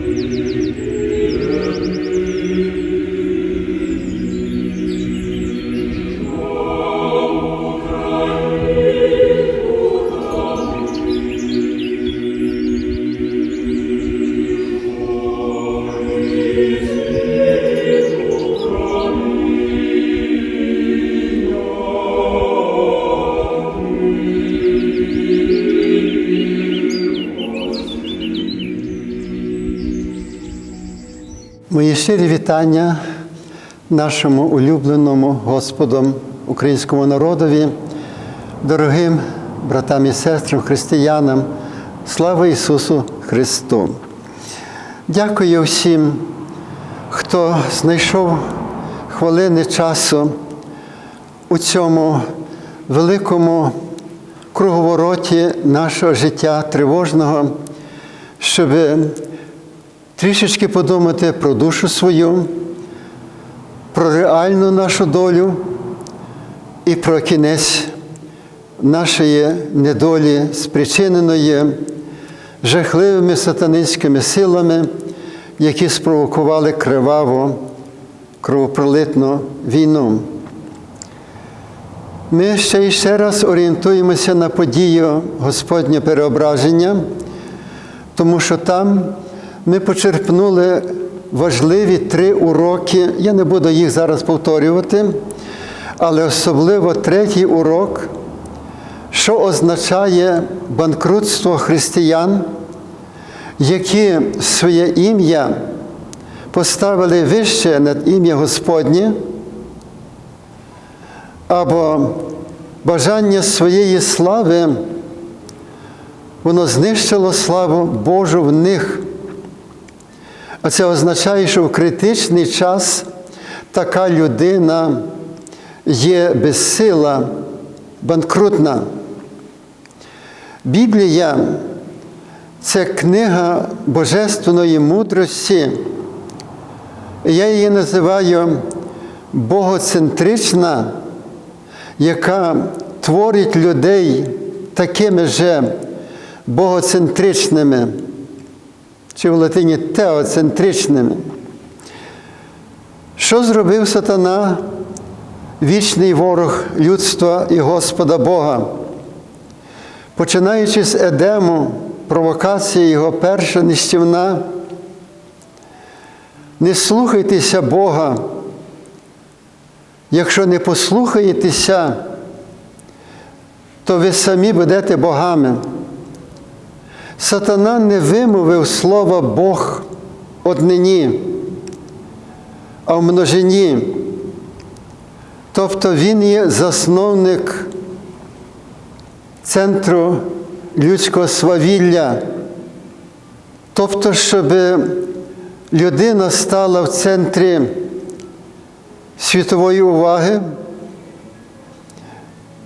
Мої щирі вітання нашому улюбленому Господом українському народові, дорогим братам і сестрам, християнам, слава Ісусу Христу! Дякую всім, хто знайшов хвилини часу у цьому великому круговороті нашого життя тривожного, щоб трішечки подумати про душу свою, про реальну нашу долю і про кінець нашої недолі, спричиненої жахливими сатанинськими силами, які спровокували криваву, кровопролитну війну. Ми ще і ще раз орієнтуємося на подію Господнє переображення, тому що там ми почерпнули важливі три уроки. Я не буду їх зараз повторювати, але особливо третій урок, що означає банкрутство християн, які своє ім'я поставили вище над ім'я Господнє, або бажання своєї слави, воно знищило славу Божу в них. А це означає, що в критичний час така людина є безсила, банкрутна. Біблія це книга божественної мудрості. Я її називаю богоцентрична, яка творить людей такими же богоцентричними чи в латині теоцентричними. Що зробив сатана, вічний ворог людства і Господа Бога? Починаючи з Едему, провокація його перша нищівна, не слухайтеся Бога. Якщо не послухаєтеся, то ви самі будете богами. Сатана не вимовив слова Бог однині, а в множині. Тобто він є засновник центру людського свавілля. Тобто, щоб людина стала в центрі світової уваги,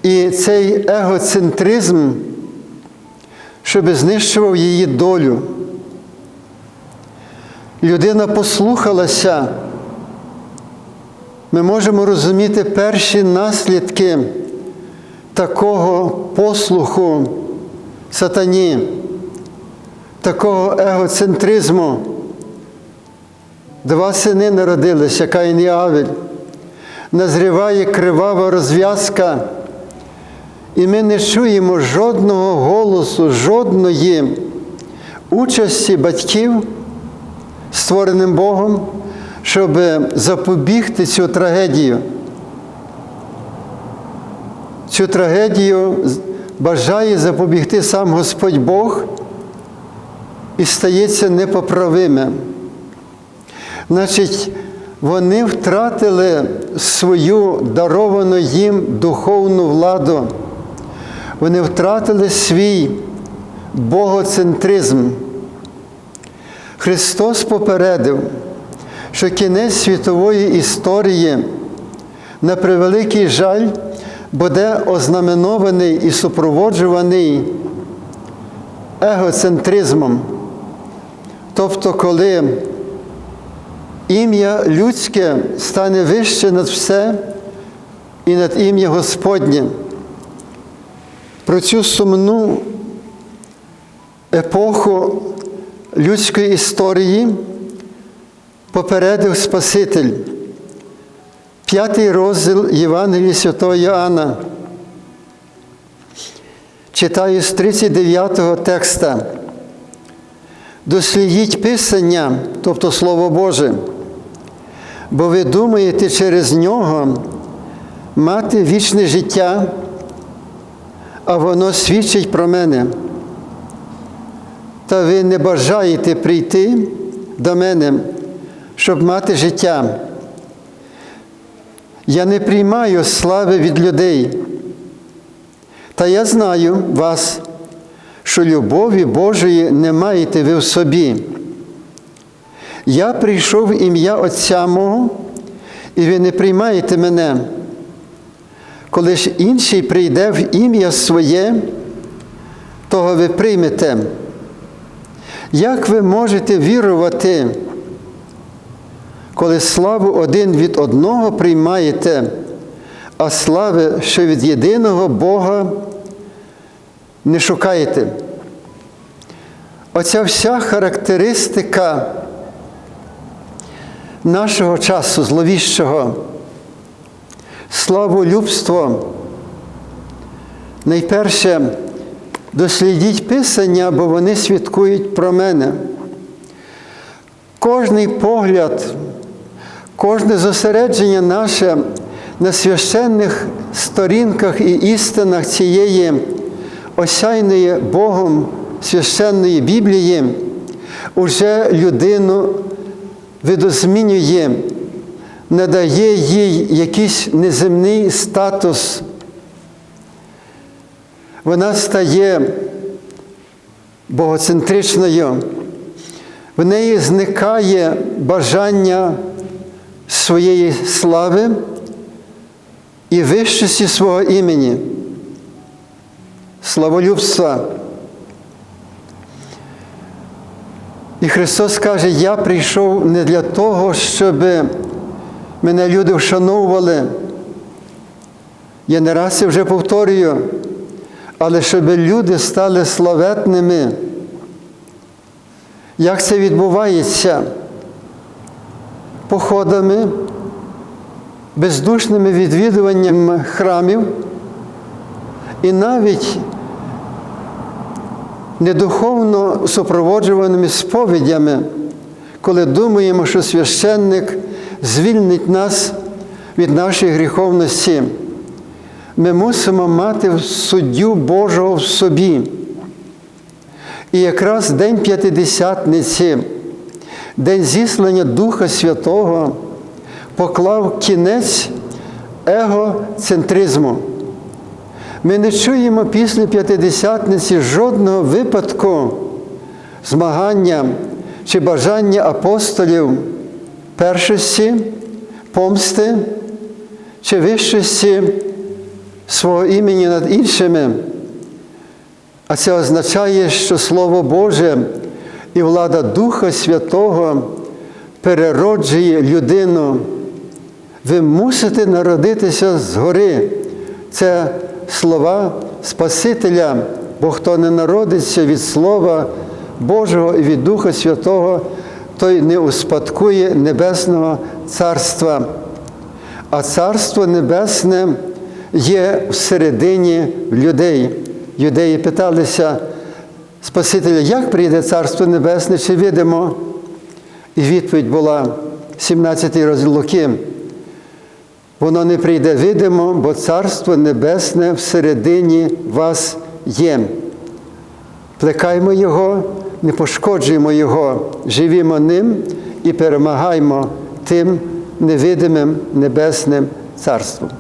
і цей егоцентризм щоб знищував її долю. Людина послухалася, ми можемо розуміти перші наслідки такого послуху сатані, такого егоцентризму. Два сини народилися, Каїн і Авель. Назріває кривава розв'язка. І ми не чуємо жодного голосу, жодної участі батьків, створеним Богом, щоб запобігти цю трагедію. Цю трагедію бажає запобігти сам Господь Бог і стається непоправимим. Значить, вони втратили свою даровану їм духовну владу. Вони втратили свій богоцентризм. Христос попередив, що кінець світової історії, на превеликий жаль, буде ознаменований і супроводжуваний егоцентризмом. Тобто, коли ім'я людське стане вище над все і над ім'я Господнє. Про цю сумну епоху людської історії попередив Спаситель. П'ятий розділ Євангелії Святого Йоанна. Читаю з 39-го текста. Дослідіть Писання, тобто Слово Боже, бо ви думаєте через нього мати вічне життя, а воно свідчить про мене. Та ви не бажаєте прийти до мене, щоб мати життя. Я не приймаю слави від людей. Та я знаю вас, що любові Божої не маєте ви в собі. Я прийшов в ім'я Отця мого, і ви не приймаєте мене. Коли ж інший прийде в ім'я своє, того ви приймете. Як ви можете вірувати, коли славу один від одного приймаєте, а слави, що від єдиного Бога не шукаєте? Оця вся характеристика нашого часу зловіщого, славолюбство, найперше дослідіть Писання, бо вони свідкують про мене. Кожний погляд, кожне зосередження наше на священних сторінках і істинах цієї осяйної Богом священної Біблії уже людину видозмінює, надає їй якийсь неземний статус. Вона стає богоцентричною, в неї зникає бажання своєї слави і вищості свого імені, славолюбства. І Христос каже, я прийшов не для того, щоб мене люди вшановували. Я не раз це вже повторюю, але щоб люди стали славетними. Як це відбувається? Походами, бездушними відвідуванням храмів і навіть недуховно супроводжуваними сповідями, коли думаємо, що священник звільнить нас від нашої гріховності. Ми мусимо мати суддю Божого в собі. І якраз День П'ятидесятниці, День зіслання Духа Святого поклав кінець егоцентризму. Ми не чуємо після П'ятидесятниці жодного випадку змагання чи бажання апостолів першості, помсти чи вищості свого імені над іншими. А це означає, що Слово Боже і влада Духа Святого перероджує людину. Ви мусите народитися згори. Це слова Спасителя, бо хто не народиться від Слова Божого і від Духа Святого, той не успадкує Небесного Царства. А Царство Небесне є всередині людей. Юдеї питалися Спасителя, як прийде Царство Небесне, чи видимо? І відповідь була 17 розділ Луки. Воно не прийде видимо, бо Царство Небесне всередині вас є. Плекаймо Його, не пошкоджуємо Його, живімо ним і перемагаємо тим невидимим небесним царством.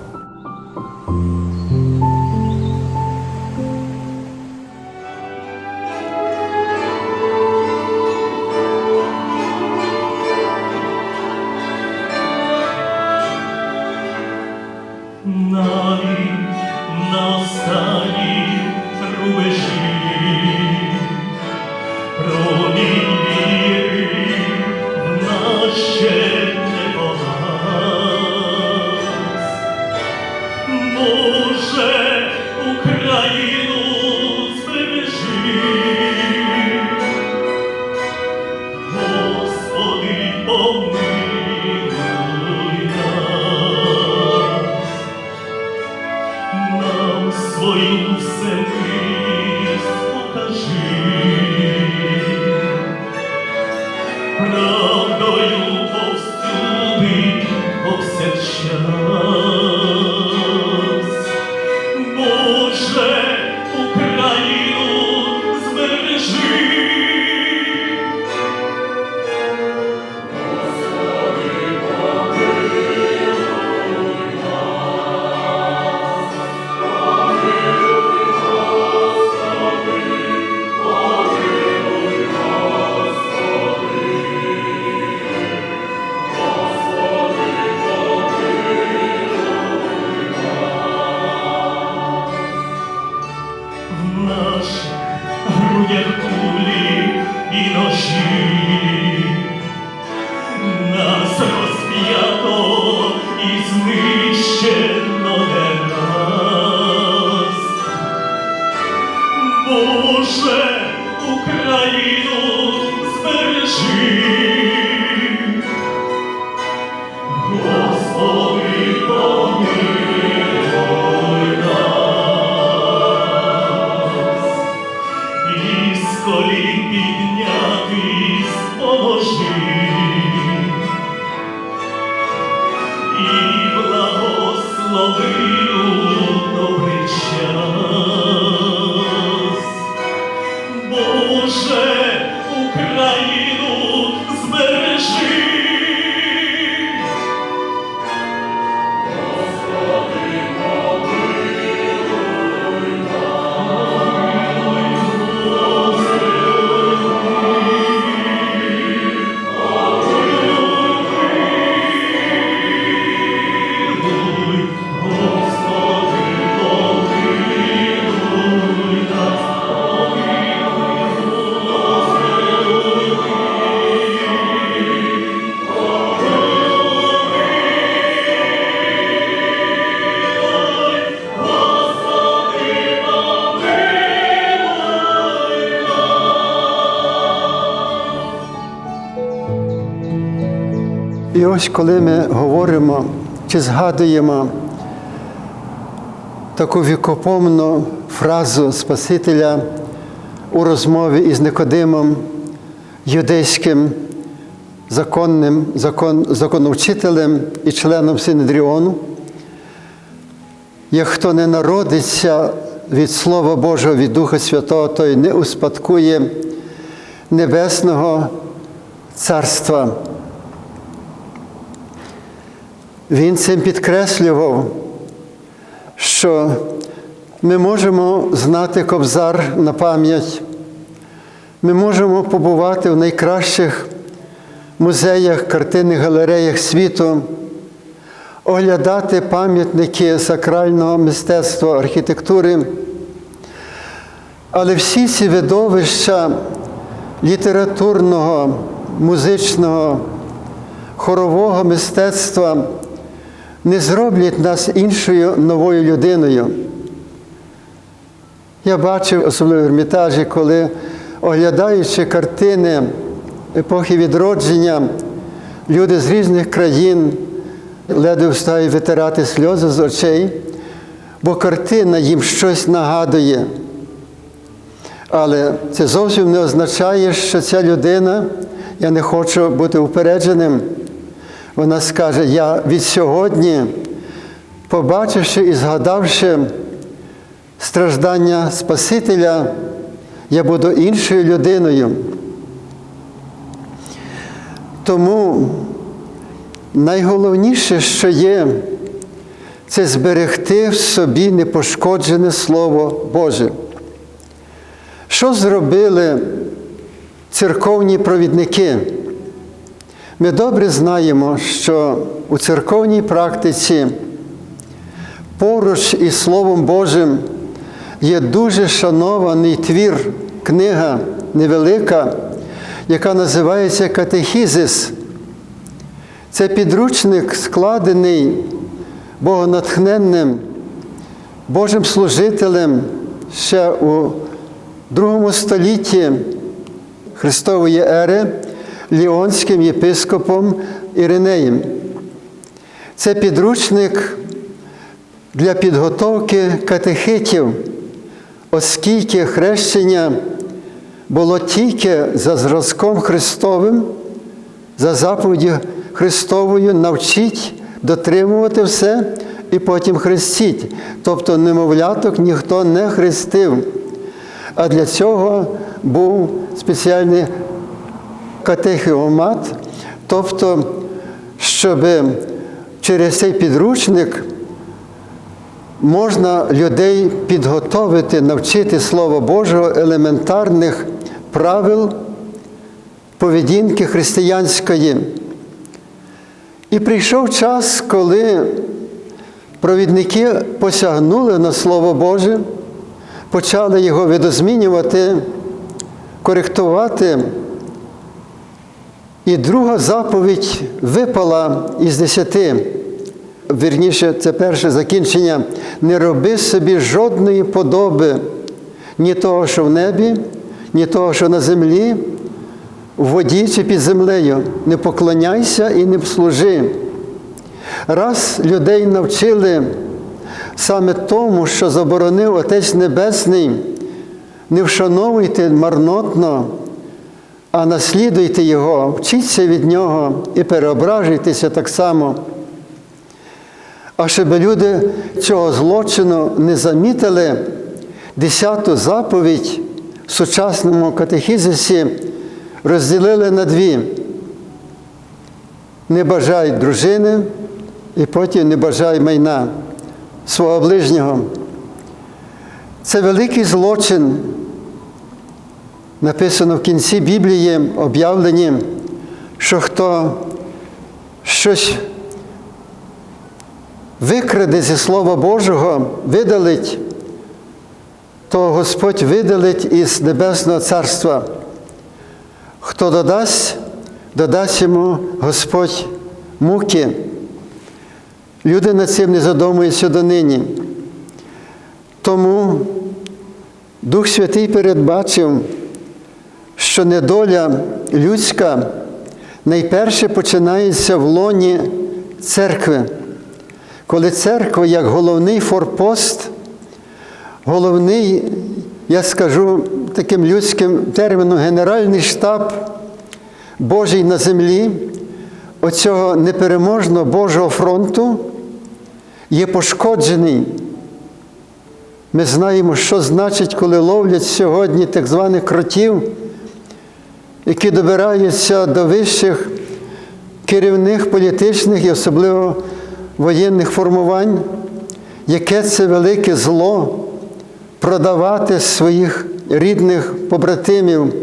Ось коли ми говоримо чи згадуємо таку вікопомну фразу Спасителя у розмові із Никодимом, юдейським законним закон, законовчителем і членом Синедріону, як хто не народиться від Слова Божого, від Духа Святого, той не успадкує Небесного Царства. Він цим підкреслював, що ми можемо знати кобзар на пам'ять, ми можемо побувати в найкращих музеях, картинних галереях світу, оглядати пам'ятники сакрального мистецтва, архітектури. Але всі ці видовища літературного, музичного, хорового мистецтва не зроблять нас іншою новою людиною. Я бачив, особливо в Ермітажі, коли, оглядаючи картини епохи відродження, люди з різних країн ледве встають витирати сльози з очей, бо картина їм щось нагадує. Але це зовсім не означає, що ця людина, я не хочу бути упередженим. Вона скаже, я від сьогодні, побачивши і згадавши страждання Спасителя, я буду іншою людиною. Тому найголовніше, що є, це зберегти в собі непошкоджене Слово Боже. Що зробили церковні провідники? Ми добре знаємо, що у церковній практиці поруч із Словом Божим є дуже шанований твір, книга невелика, яка називається Катехізис. Це підручник, складений богонатхненним Божим служителем ще у другому столітті Христової ери Ліонським єпископом Іринеєм. Це підручник для підготовки катехитів, оскільки хрещення було тільки за зразком Христовим, за заповіддю Христовою навчіть дотримувати все і потім хрестіть. Тобто немовляток ніхто не хрестив. А для цього був спеціальний катехіомат, тобто, щоб через цей підручник можна людей підготовити, навчити Слово Божого елементарних правил поведінки християнської. І прийшов час, коли провідники посягнули на Слово Боже, почали його видозмінювати, коректувати, І друга заповідь випала із десяти. Вірніше, це перше закінчення. Не роби собі жодної подоби ні того, що в небі, ні того, що на землі, в воді чи під землею. Не поклоняйся і не служи. Раз людей навчили саме тому, що заборонив Отець Небесний, не вшановуйте марнотно, а наслідуйте Його, вчіться від Нього і переображуйтеся так само. А щоб люди цього злочину не замітили, десяту заповідь в сучасному катехізисі розділили на дві. Не бажай дружини і потім не бажай майна свого ближнього. Це великий злочин, написано в кінці Біблії, об'явлені, що хто щось викраде зі Слова Божого, видалить, то Господь видалить із Небесного Царства. Хто додасть, додасть йому Господь муки. Люди над цим не задумуються донині. Тому Дух Святий передбачив, що недоля людська найперше починається в лоні церкви. Коли церква як головний форпост, головний, я скажу таким людським терміном, генеральний штаб Божий на землі, оцього непереможного Божого фронту є пошкоджений. Ми знаємо, що значить, коли ловлять сьогодні так званих кротів, які добираються до вищих керівних політичних і особливо воєнних формувань, яке це велике зло продавати своїх рідних побратимів,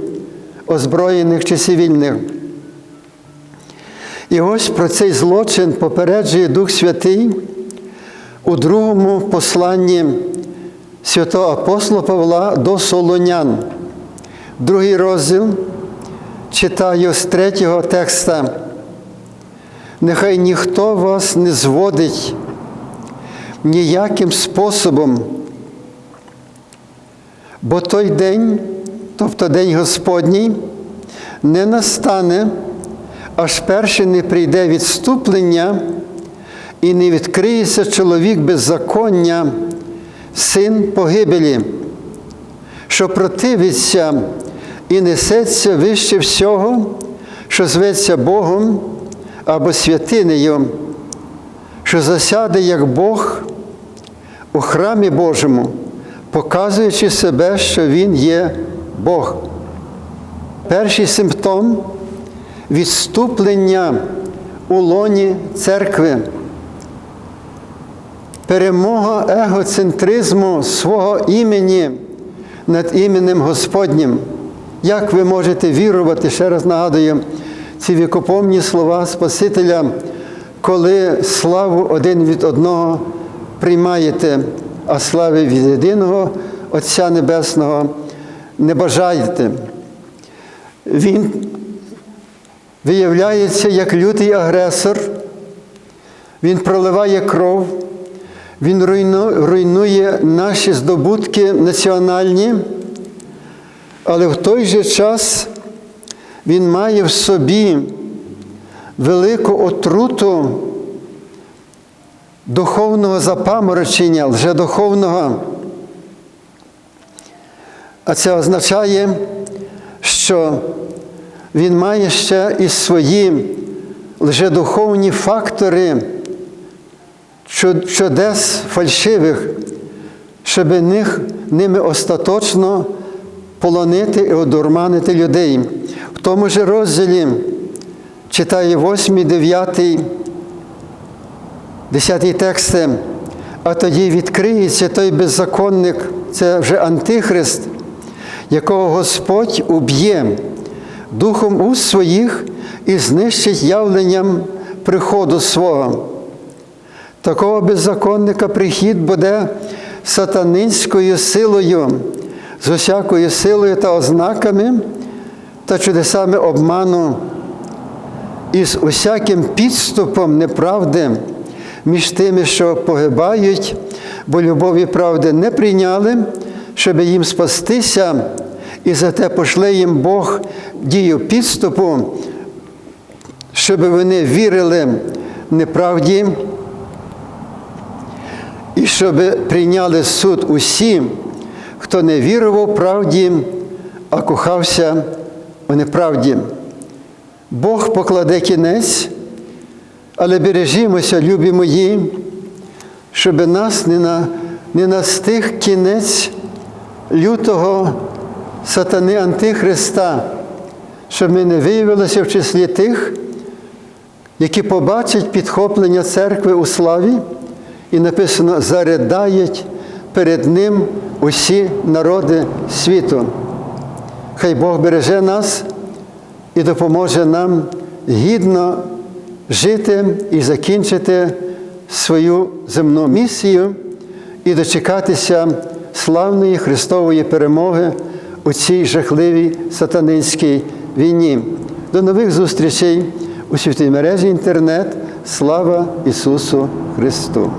озброєних чи цивільних. І ось про цей злочин попереджує Дух Святий у другому посланні святого апостола Павла до Солонян. Другий розділ читаю з третього текста. Нехай ніхто вас не зводить ніяким способом, бо той день, тобто день Господній, не настане, аж перше не прийде відступлення і не відкриється чоловік беззаконня, син погибелі, що противиться і несеться вище всього, що зветься Богом або святинею, що засяде як Бог у храмі Божому, показуючи себе, що Він є Бог. Перший симптом відступлення у лоні церкви, перемога егоцентризму свого імені над іменем Господнім. Як ви можете вірувати, ще раз нагадую, ці вікопомні слова Спасителя, коли славу один від одного приймаєте, а слави від єдиного Отця Небесного не бажаєте. Він виявляється як лютий агресор, він проливає кров, він руйнує наші здобутки національні, але в той же час він має в собі велику отруту духовного запаморочення, лжедуховного. А це означає, що він має ще і свої лжедуховні фактори чудес фальшивих, щоб ними остаточно полонити і одурманити людей. В тому ж розділі читає 8, 9, 10 тексти, а тоді відкриється той беззаконник, це вже Антихрист, якого Господь уб'є духом уст своїх і знищить явленням приходу свого. Такого беззаконника прихід буде сатанинською силою, з усякою силою та ознаками та чудесами обману із усяким підступом неправди між тими, що погибають, бо любові правди не прийняли, щоб їм спастися, і за те пошле їм Бог дію підступу, щоб вони вірили неправді, і щоб прийняли суд усі, хто не вірував правді, а кохався у неправді. Бог покладе кінець, але бережімося, любі мої, щоб нас не, на, не настиг кінець лютого сатани Антихриста, щоб ми не виявилися в числі тих, які побачать підхоплення церкви у славі, і написано, заридають перед Ним усі народи світу. Хай Бог береже нас і допоможе нам гідно жити і закінчити свою земну місію і дочекатися славної Христової перемоги у цій жахливій сатанинській війні. До нових зустрічей у святій мережі інтернет. Слава Ісусу Христу!